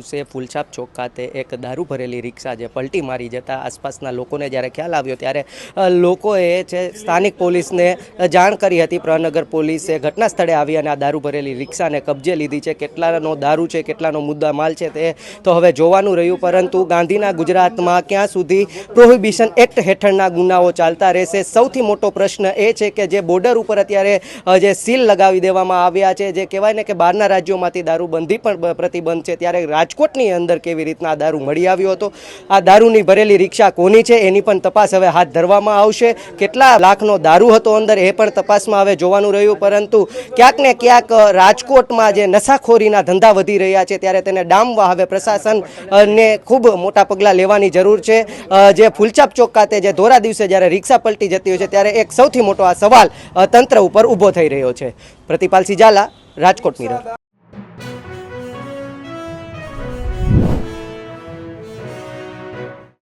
દિવસે ફૂલછાપ ચોક ખાતે એક દારૂ ભરેલી રિક્ષા જે પલટી મારી જતા આસપાસના લોકોને જ્યારે ખ્યાલ આવ્યો ત્યારે લોકોએ છે સ્થાનિક પોલીસને જાણ કરી હતી પ્રહનગર પોલીસે ઘટના સ્થળે આવી અને આ દારૂ ભરેલી રિક્ષાને કબજે લીધી છે. કેટલાનો દારૂ છે, કેટલાનો મુદ્દા માલ છે તે તો હવે જોવાનું રહ્યું, પરંતુ ગાંધીના ગુજરાતમાં ક્યાં સુધી પ્રોહિબિશન એક્ટ હેઠળના ગુનાઓ ચાલતા રહેશે? સૌથી મોટો પ્રશ્ન એ છે કે જે બોર્ડર ઉપર અત્યારે જે સીલ લગાવી દેવામાં આવ્યા છે, જે કહેવાય ને કે બહારના રાજ્યોમાંથી દારૂબંધી પણ પ્રતિબંધ છે, ત્યારે રાજકોટની અંદર કેવી રીતના આ દારૂ મળી આવ્યો હતો? આ દારૂની ભરેલી રિક્ષા કોની છે? એની પણ તપાસ હવે હાથ ધરવામાં આવશે. કેટલા લાખનો દારૂ હતો અંદર એ પણ તપાસમાં હવે જોવાનું રહ્યું. પરંતુ ક્યાંક ને ક્યાંક રાજકોટમાં જે નશાખોરીના ધંધા વધી રહ્યા છે, ત્યારે તેને ડામવા હવે પ્રશાસન ને ખૂબ મોટા પગલાં લેવાની જરૂર છે. જે ફૂલચાપ ચોક ખાતે જે ધોરા દિવસે જ્યારે રિક્ષા પલટી જતી હોય છે, ત્યારે એક સૌથી મોટો આ સવાલ તંત્ર ઉપર ઊભો થઈ રહ્યો છે. પ્રતિપાલ સિજાલા રાજકોટ મિરર.